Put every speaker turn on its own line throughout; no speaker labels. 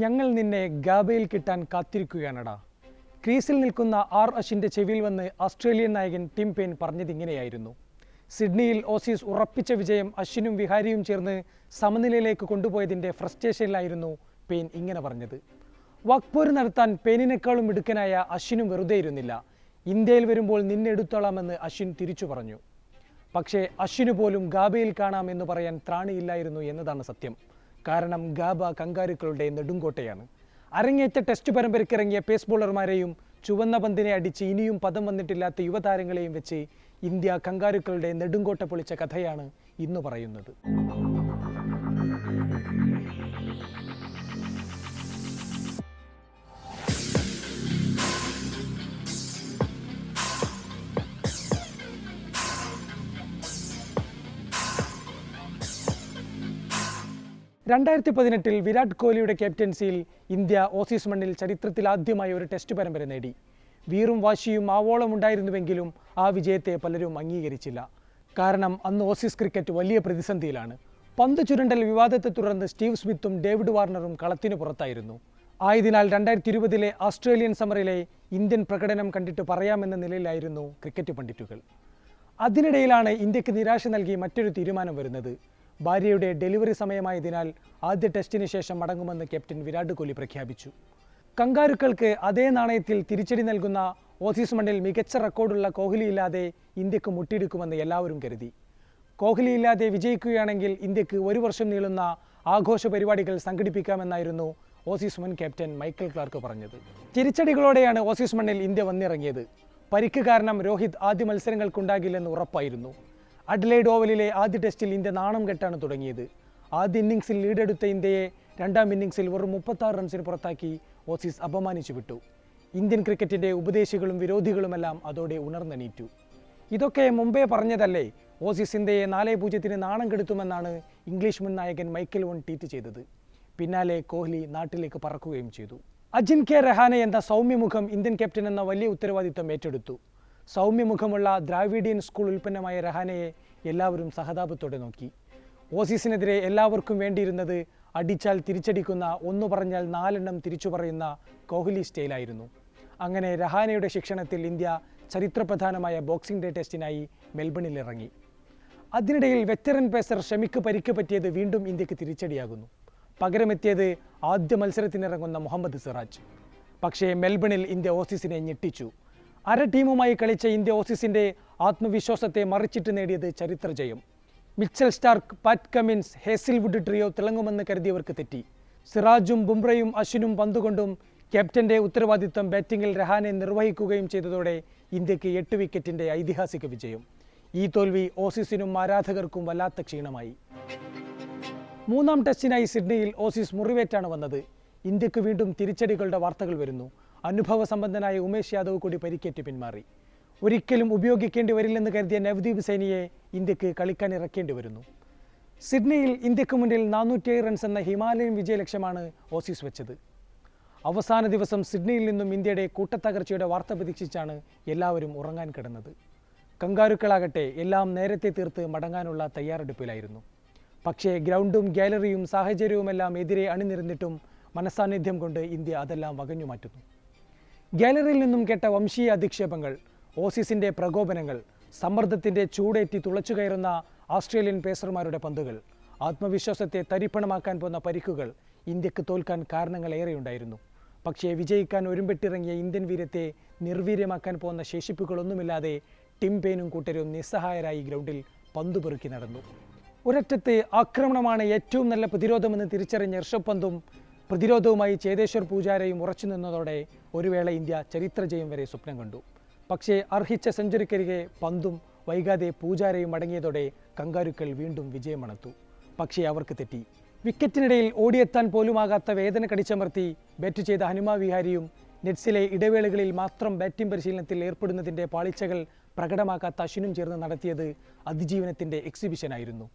ഞങ്ങൾ നിന്നെ ഗാബയിൽ കിട്ടാൻ കാത്തിരിക്കുകയാണടാ. ക്രീസിൽ നിൽക്കുന്ന ആർ അഷിന്റെ ചെവിയിൽ വന്ന് ഓസ്ട്രേലിയൻ നായകൻ ടിം പെയിൻ പറഞ്ഞതിങ്ങനെയായിരുന്നു സിഡ്നിയിൽ ഓസീസ് ഉറപ്പിച്ച വിജയം അശ്വിനും വിഹാരിയും ചേർന്ന് സമനിലയിലേക്ക് കൊണ്ടുപോയതിന്റെ ഫ്രസ്ട്രേഷനിലായിരുന്നു പെയിൻ ഇങ്ങനെ പറഞ്ഞത്. വക്പോര് നടത്താൻ പെയിനിനേക്കാളും മിടുക്കനായ അശ്വിനും വെറുതെ ഇരുന്നില്ല. ഇന്ത്യയിൽ വരുമ്പോൾ നിന്നെടുത്തോളാമെന്ന് അശ്വിൻ തിരിച്ചു പറഞ്ഞു. പക്ഷേ അശ്വിനു പോലും ഗാബയിൽ കാണാം എന്ന് പറയാൻ ത്രാണിയില്ലായിരുന്നു എന്നതാണ് സത്യം. കാരണം ഗാബ കങ്കാരുക്കളുടെ നെടുങ്കോട്ടയാണ്. അരങ്ങേറ്റ ടെസ്റ്റ് പരമ്പരയ്ക്കിറങ്ങിയ പേസ് ബോളർമാരെയും ചുവന്ന പന്തിനെ അടിച്ച് ഇനിയും പദം വന്നിട്ടില്ലാത്ത യുവതാരങ്ങളെയും വെച്ച് ഇന്ത്യ കങ്കാരുക്കളുടെ നെടുങ്കോട്ട പൊളിച്ച കഥയാണ് ഇന്ന് പറയുന്നത്. രണ്ടായിരത്തി പതിനെട്ടിൽ വിരാട് കോഹ്ലിയുടെ ക്യാപ്റ്റൻസിയിൽ ഇന്ത്യ ഓസീസ് മണ്ണിൽ ചരിത്രത്തിൽ ആദ്യമായി ഒരു ടെസ്റ്റ് പരമ്പര നേടി. വീറും വാശിയും ആവോളം ഉണ്ടായിരുന്നുവെങ്കിലും ആ വിജയത്തെ പലരും അംഗീകരിച്ചില്ല. കാരണം അന്ന് ഓസീസ് ക്രിക്കറ്റ് വലിയ പ്രതിസന്ധിയിലാണ്. പന്ത് ചുരണ്ടൽ വിവാദത്തെ തുടർന്ന് സ്റ്റീവ് സ്മിത്തും ഡേവിഡ് വാർണറും കളത്തിനു പുറത്തായിരുന്നു. ആയതിനാൽ രണ്ടായിരത്തി ഇരുപതിലെ ഓസ്ട്രേലിയൻ സമറിലെ ഇന്ത്യൻ പ്രകടനം കണ്ടിട്ട് പറയാമെന്ന നിലയിലായിരുന്നു ക്രിക്കറ്റ് പണ്ഡിറ്റുകൾ. അതിനിടയിലാണ് ഇന്ത്യയ്ക്ക് നിരാശ നൽകി മറ്റൊരു തീരുമാനം വരുന്നത്. ഭാര്യയുടെ ഡെലിവറി സമയമായതിനാൽ ആദ്യ ടെസ്റ്റിന് ശേഷം മടങ്ങുമെന്ന് ക്യാപ്റ്റൻ വിരാട് കോഹ്ലി പ്രഖ്യാപിച്ചു. കങ്കാരുക്കൾക്ക് അതേ നാണയത്തിൽ തിരിച്ചടി നൽകുന്ന ഓസീസ് മണ്ണിൽ മികച്ച റെക്കോർഡുള്ള കോഹ്ലി ഇല്ലാതെ ഇന്ത്യയ്ക്ക് മുട്ടിയെടുക്കുമെന്ന് എല്ലാവരും കരുതി. കോഹ്ലി ഇല്ലാതെ വിജയിക്കുകയാണെങ്കിൽ ഇന്ത്യയ്ക്ക് ഒരു വർഷം നീളുന്ന ആഘോഷ പരിപാടികൾ സംഘടിപ്പിക്കാമെന്നായിരുന്നു ഓസീസ് മുൻ ക്യാപ്റ്റൻ മൈക്കൽ ക്ലാർക്ക് പറഞ്ഞത്. തിരിച്ചടികളോടെയാണ് ഓസീസ് മണ്ണിൽ ഇന്ത്യ വന്നിറങ്ങിയത്. പരിക്ക് കാരണം രോഹിത് ആദ്യ മത്സരങ്ങൾക്കുണ്ടാകില്ലെന്ന് ഉറപ്പായിരുന്നു. അഡ്ലൈഡ് ഓവലിലെ ആദ്യ ടെസ്റ്റിൽ ഇന്ത്യ നാണം കെട്ടാണ് തുടങ്ങിയത്. ആദ്യ ഇന്നിംഗ്സിൽ ലീഡെടുത്ത ഇന്ത്യയെ രണ്ടാം ഇന്നിംഗ്സിൽ വെറും മുപ്പത്താറ് റൺസിന് പുറത്താക്കി ഓസീസ് അപമാനിച്ചു വിട്ടു. ഇന്ത്യൻ ക്രിക്കറ്റിന്റെ ഉപദേശികളും വിരോധികളുമെല്ലാം അതോടെ ഉണർന്നെണീറ്റു ഇതൊക്കെ മുമ്പേ പറഞ്ഞതല്ലേ? ഓസീസ് ഇന്ത്യയെ നാല് പൂജ്യത്തിന് നാണം കെടുത്തുമെന്നാണ് ഇംഗ്ലീഷ് മുൻ നായകൻ മൈക്കൽ വൺ ട്വീറ്റ് ചെയ്തത്. പിന്നാലെ കോഹ്ലി നാട്ടിലേക്ക് പറക്കുകയും ചെയ്തു. അജിൻ കെ രഹാനെ എന്ന സൗമ്യമുഖം ഇന്ത്യൻ ക്യാപ്റ്റൻ എന്ന വലിയ ഉത്തരവാദിത്തം ഏറ്റെടുത്തു. സൗമ്യമുഖമുള്ള ദ്രാവിഡിയൻ സ്കൂൾ ഉൽപ്പന്നമായ രഹാനയെ എല്ലാവരും സഹതാപത്തോടെ നോക്കി. ഓസീസിനെതിരെ എല്ലാവർക്കും വേണ്ടിയിരുന്നത് അടിച്ചാൽ തിരിച്ചടിക്കുന്ന ഒന്നു പറഞ്ഞാൽ നാലെണ്ണം തിരിച്ചു പറയുന്ന കോഹ്ലി സ്റ്റൈലായിരുന്നു. അങ്ങനെ രഹാനയുടെ ശിക്ഷണത്തിൽ ഇന്ത്യ ചരിത്രപ്രധാനമായ ബോക്സിംഗ് ഡേ ടെസ്റ്റിനായി മെൽബണിൽ ഇറങ്ങി. അതിനിടയിൽ വെറ്ററൻ പേസർ ഷമിക്ക് പരിക്ക് പറ്റിയത് വീണ്ടും ഇന്ത്യയ്ക്ക് തിരിച്ചടിയാകുന്നു. പകരമെത്തിയത് ആദ്യ മത്സരത്തിനിറങ്ങുന്ന മുഹമ്മദ് സിറാജ്. പക്ഷേ മെൽബണിൽ ഇന്ത്യ ഓസീസിനെ ഞെട്ടിച്ചു. അര ടീമുമായി കളിച്ച ഇന്ത്യ ഓസീസിന്റെ ആത്മവിശ്വാസത്തെ മറിച്ചിട്ട് നേടിയത് ചരിത്ര ജയം Mitchell Starc Pat Cummins Hazlewood trio തിളങ്ങുമെന്ന് കരുതിയവർക്ക് തെറ്റി. സിറാജും ബുംറയും അശ്വിനും പന്തുകൊണ്ടും ക്യാപ്റ്റന്റെ ഉത്തരവാദിത്തം ബാറ്റിംഗിൽ രഹാനെ നിർവഹിക്കുകയും ചെയ്തതോടെ ഇന്ത്യയ്ക്ക് എട്ട് വിക്കറ്റിന്റെ ഐതിഹാസിക വിജയം. ഈ തോൽവി ഓസീസിനും ആരാധകർക്കും വല്ലാത്ത ക്ഷീണമായി. മൂന്നാം ടെസ്റ്റിനായി സിഡ്നിയിൽ ഓസീസ് മുറിവേറ്റാണ് വന്നത്. ഇന്ത്യയ്ക്ക് വീണ്ടും തിരിച്ചടികളുടെ വാർത്തകൾ വരുന്നു. അനുഭവ സമ്പന്നനായ ഉമേഷ് യാദവ് കൂടി പരിക്കേറ്റ് പിന്മാറി. ഒരിക്കലും ഉപയോഗിക്കേണ്ടി വരില്ലെന്ന് കരുതിയ നവദീപ് സൈനിയെ ഇന്ത്യയ്ക്ക് കളിക്കാൻ ഇറക്കേണ്ടി വരുന്നു. സിഡ്നിയിൽ ഇന്ത്യയ്ക്ക് മുന്നിൽ നാനൂറ്റിയേഴ് റൺസ് എന്ന ഹിമാലയൻ വിജയലക്ഷ്യമാണ് ഓസീസ് വെച്ചത്. അവസാന ദിവസം സിഡ്നിയിൽ നിന്നും ഇന്ത്യയുടെ കൂട്ടത്തകർച്ചയുടെ വാർത്ത പ്രതീക്ഷിച്ചാണ് എല്ലാവരും ഉറങ്ങാൻ കിടന്നത്. കങ്കാരുക്കളാകട്ടെ എല്ലാം നേരത്തെ തീർത്ത് മടങ്ങാനുള്ള തയ്യാറെടുപ്പിലായിരുന്നു. പക്ഷേ ഗ്രൗണ്ടും ഗാലറിയും സാഹചര്യവുമെല്ലാം എതിരെ അണിനിരന്നിട്ടും മനസാന്നിധ്യം കൊണ്ട് ഇന്ത്യ അതെല്ലാം വകഞ്ഞു മാറ്റുന്നു ഗാലറിയിൽ നിന്നും കേട്ട വംശീയ അധിക്ഷേപങ്ങൾ ഓസീസിന്റെ പ്രകോപനങ്ങൾ സമ്മർദ്ദത്തിന്റെ ചൂടേറ്റി തുളച്ചു കയറുന്ന ഓസ്ട്രേലിയൻ പേസർമാരുടെ പന്തുകൾ ആത്മവിശ്വാസത്തെ തരിപ്പണമാക്കാൻ പോന്ന പരിക്കുകൾ ഇന്ത്യയ്ക്ക് തോൽക്കാൻ കാരണങ്ങൾ ഏറെയുണ്ടായിരുന്നു. പക്ഷേ വിജയിക്കാൻ ഒരുമ്പെട്ടിറങ്ങിയ ഇന്ത്യൻ വീരത്തെ നിർവീര്യമാക്കാൻ പോകുന്ന ശേഷിപ്പുകളൊന്നുമില്ലാതെ ടിം പെയിനും കൂട്ടരും നിസ്സഹായരായി ഗ്രൗണ്ടിൽ പന്തു പെറുക്കി നടന്നു. ഒരറ്റത്ത് ആക്രമണമാണ് ഏറ്റവും നല്ല പ്രതിരോധമെന്ന് തിരിച്ചറിഞ്ഞ ഋഷഭ് പന്തും പ്രതിരോധവുമായി ചേതേശ്വർ പൂജാരയും ഉറച്ചു നിന്നതോടെ ഒരു വേള ഇന്ത്യ ചരിത്ര ജയം വരെ സ്വപ്നം കണ്ടു. പക്ഷേ അർഹിച്ച സെഞ്ചുറിക്കരികെ പന്തും വൈകാതെ പൂജാരയും അടങ്ങിയതോടെ കങ്കാരുക്കൾ വീണ്ടും വിജയമണത്തു. പക്ഷേ അവർക്ക് തെറ്റി. വിക്കറ്റിനിടയിൽ ഓടിയെത്താൻ പോലുമാകാത്ത വേദന കടിച്ചമർത്തി ബാറ്റ് ചെയ്ത ഹനുമ വിഹാരിയും നെറ്റ്സിലെ ഇടവേളകളിൽ മാത്രം ബാറ്റിംഗ് പരിശീലനത്തിൽ ഏർപ്പെടുന്നതിന്റെ പാളിച്ചകൾ പ്രകടമാക്കാത്ത അശ്വിനും ചേർന്ന് നടത്തിയത് അതിജീവനത്തിന്റെ എക്സിബിഷനായിരുന്നു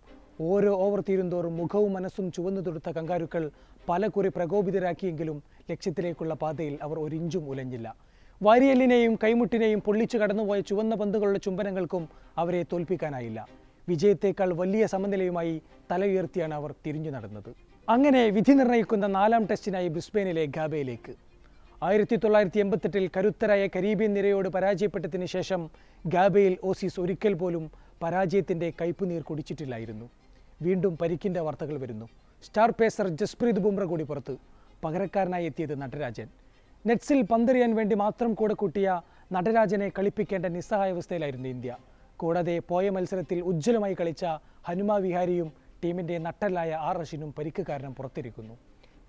ഓരോ ഓവർ തീരുന്തോറും മുഖവും മനസ്സും ചുവന്നു തൊടുത്ത കങ്കാരുക്കൾ പല കുറി പ്രകോപിതരാക്കിയെങ്കിലും ലക്ഷ്യത്തിലേക്കുള്ള പാതയിൽ അവർ ഒരിഞ്ചും ഉലഞ്ഞില്ല. വാരിയലിനെയും കൈമുട്ടിനെയും പൊള്ളിച്ചു കടന്നുപോയ ചുവന്ന പന്തുകളുടെ ചുംബനങ്ങൾക്കും അവരെ തോൽപ്പിക്കാനായില്ല. വിജയത്തേക്കാൾ വലിയ സമനിലയുമായി തല ഉയർത്തിയാണ് അവർ തിരിഞ്ഞു നടന്നത്. അങ്ങനെ വിധി നിർണയിക്കുന്ന നാലാം ടെസ്റ്റിനായി ബ്രിസ്ബെയിനിലെ ഗാബയിലേക്ക്. ആയിരത്തി തൊള്ളായിരത്തി എൺപത്തെട്ടിൽ കരുത്തരായ കരീബിയൻ നിരയോട് പരാജയപ്പെട്ടതിന് ശേഷം ഗാബയിൽ ഓസീസ് ഒരിക്കൽ പോലും പരാജയത്തിന്റെ കയ്പുനീർ കുടിച്ചിട്ടില്ലായിരുന്നു. വീണ്ടും പരിക്കിന്റെ വാർത്തകൾ വരുന്നു. സ്റ്റാർ പേസർ ജസ്പ്രീത് ബുംറ കൂടി പുറത്ത്. പകരക്കാരനായി എത്തിയത് നടരാജൻ. നെറ്റ്സിൽ പന്തെറിയാൻ വേണ്ടി മാത്രം കൂടെ കൂട്ടിയ നടരാജനെ കളിപ്പിക്കേണ്ട നിസ്സഹായാവസ്ഥയിലായിരുന്നു ഇന്ത്യ. കൂടാതെ പോയ മത്സരത്തിൽ ഉജ്ജ്വലമായി കളിച്ച ഹനുമ വിഹാരിയും ടീമിന്റെ നട്ടലായ ആർ റഷീനും പരിക്ക് കാരണം പുറത്തിരിക്കുന്നു.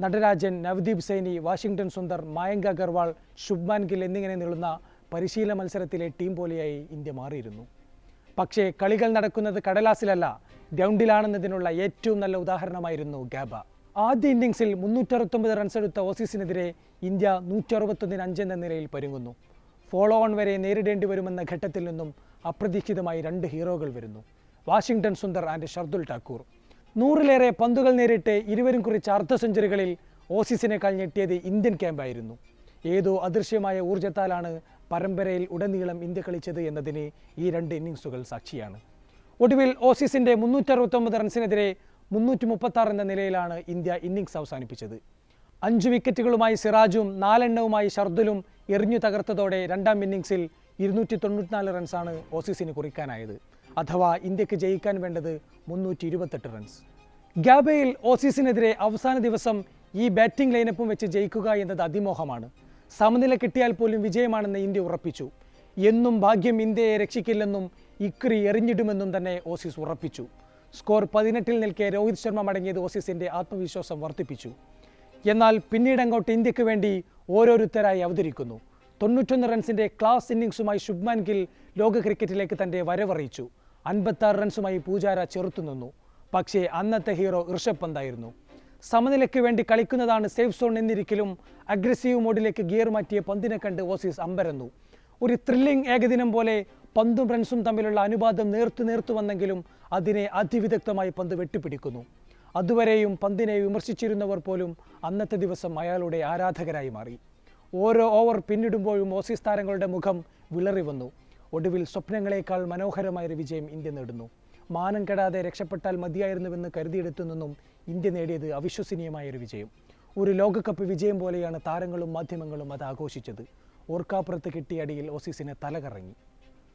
നടരാജൻ നവദീപ് സൈനി വാഷിംഗ്ടൺ സുന്ദർ മായങ്ക അഗർവാൾ ശുഭ്മാൻ ഗിൽ എന്നിങ്ങനെ നീളുന്ന പരിശീലന മത്സരത്തിലെ ടീം പോലെയായി ഇന്ത്യ മാറിയിരുന്നു. പക്ഷേ കളികൾ നടക്കുന്നത് കടലാസിലല്ല ഗ്രൗണ്ടിലാണെന്നതിനുള്ള ഏറ്റവും നല്ല ഉദാഹരണമായിരുന്നു ഗാബ ആദ്യ ഇന്നിംഗ്സിൽ മുന്നൂറ്ററുപത്തൊമ്പത് റൺസ് എടുത്ത ഓസീസിനെതിരെ ഇന്ത്യ നൂറ്ററുപത്തൊന്നിന് അഞ്ച് എന്ന നിലയിൽ പരുങ്ങുന്നു. ഫോളോ ഓൺ വരെ നേരിടേണ്ടി വരുമെന്ന ഘട്ടത്തിൽ നിന്നും അപ്രതീക്ഷിതമായി രണ്ട് ഹീറോകൾ വരുന്നു. വാഷിംഗ്ടൺ സുന്ദർ ആൻഡ് ഷർദുൽ ടാക്കൂർ നൂറിലേറെ പന്തുകൾ നേരിട്ട് ഇരുവരും കുറിച്ച അർദ്ധ സെഞ്ചുറികളിൽ ഓസീസിനേക്കാൾ ഞെട്ടിയത് ഇന്ത്യൻ ക്യാമ്പായിരുന്നു. ഏതോ അദൃശ്യമായ ഊർജത്താലാണ് പരമ്പരയിൽ ഉടനീളം ഇന്ത്യ കളിച്ചത് എന്നതിന് ഈ രണ്ട് ഇന്നിങ്സുകൾ സാക്ഷിയാണ്. ഒടുവിൽ ഓസീസിന്റെ മുന്നൂറ്ററുപത്തൊമ്പത് റൺസിനെതിരെ മുന്നൂറ്റി മുപ്പത്താറ് എന്ന നിലയിലാണ് ഇന്ത്യ ഇന്നിങ്സ് അവസാനിപ്പിച്ചത്. അഞ്ച് വിക്കറ്റുകളുമായി സിറാജും നാലെണ്ണവുമായി ഷർദുലും എറിഞ്ഞു തകർത്തതോടെ രണ്ടാം ഇന്നിങ്സിൽ ഇരുന്നൂറ്റി തൊണ്ണൂറ്റിനാല് റൺസാണ് ഓസീസിന് കുറിക്കാനായത്. അഥവാ ഇന്ത്യയ്ക്ക് ജയിക്കാൻ വേണ്ടത് മുന്നൂറ്റി ഇരുപത്തെട്ട് റൺസ്. ഗാബയിൽ ഓസീസിനെതിരെ അവസാന ദിവസം ഈ ബാറ്റിംഗ് ലൈനപ്പും വെച്ച് ജയിക്കുക എന്നത് അതിമോഹമാണ്. സമനില കിട്ടിയാൽ പോലും വിജയമാണെന്ന് ഇന്ത്യ ഉറപ്പിച്ചു. എന്നും ഭാഗ്യം ഇന്ത്യയെ രക്ഷിക്കില്ലെന്നും ഇക്രി എറിഞ്ഞിടുമെന്നും തന്നെ ഓസീസ് ഉറപ്പിച്ചു. സ്കോർ പതിനെട്ടിൽ നിൽക്കെ രോഹിത് ശർമ്മ മടങ്ങിയത് ഓസീസിന്റെ ആത്മവിശ്വാസം വർദ്ധിപ്പിച്ചു. എന്നാൽ പിന്നീട് അങ്ങോട്ട് ഇന്ത്യയ്ക്ക് വേണ്ടി ഓരോരുത്തരായി അവതരിക്കുന്നു. തൊണ്ണൂറ്റൊന്ന് റൺസിന്റെ ക്ലാസ് ഇന്നിങ്സുമായി ശുഭ്മാൻ ഗിൽ ലോക ക്രിക്കറ്റിലേക്ക് തന്റെ വരവറിയിച്ചു. അൻപത്താറ് റൺസുമായി പൂജാര ചെറുത്തുനിന്നു പക്ഷേ അന്നത്തെ ഹീറോ ഋഷഭ് പന്തായിരുന്നു. സമനിലയ്ക്ക് വേണ്ടി കളിക്കുന്നതാണ് സേഫ് സോൺ എന്നിരിക്കലും അഗ്രസീവ് മോഡിലേക്ക് ഗിയർ മാറ്റിയ പന്തിനെ കണ്ട് ഓസീസ് അമ്പരന്നു. ഒരു ത്രില്ലിംഗ് ഏകദിനം പോലെ പന്തും റൺസും തമ്മിലുള്ള അനുപാതം നേർത്തു നേർത്തു വന്നെങ്കിലും അതിനെ അതിവിദഗ്ധമായി പന്ത് വെട്ടിപ്പിടിക്കുന്നു. അതുവരെയും പന്തിനെ വിമർശിച്ചിരുന്നവർ പോലും അന്നത്തെ ദിവസം അയാളുടെ ആരാധകരായി മാറി. ഓരോ ഓവർ പിന്നിടുമ്പോഴും ഓസീസ് താരങ്ങളുടെ മുഖം വിളറി വന്നു. ഒടുവിൽ സ്വപ്നങ്ങളെക്കാൾ മനോഹരമായൊരു വിജയം ഇന്ത്യ നേടുന്നു. മാനം കെടാതെ രക്ഷപ്പെട്ടാൽ മതിയായിരുന്നുവെന്ന് കരുതിയെടുത്തു നിന്നും ഇന്ത്യ നേടിയത് അവിശ്വസനീയമായൊരു വിജയം. ഒരു ലോകകപ്പ് വിജയം പോലെയാണ് താരങ്ങളും മാധ്യമങ്ങളും അത് ആഘോഷിച്ചത്. ഓർക്കാപ്പുറത്ത് കിട്ടിയ അടിയിൽ ഓസീസിന് തലകറങ്ങി.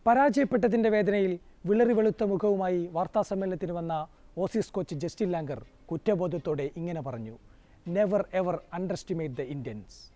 പരാജയപ്പെട്ടതിന്റെ വേദനയിൽ വിളറി വെളുത്ത മുഖവുമായി വാർത്താസമ്മേളനത്തിന് വന്ന ഓസീസ് കോച്ച് ജസ്റ്റിൻ ലാങ്കർ കുറ്റബോധത്തോടെ ഇങ്ങനെ പറഞ്ഞു never ever underestimate the Indians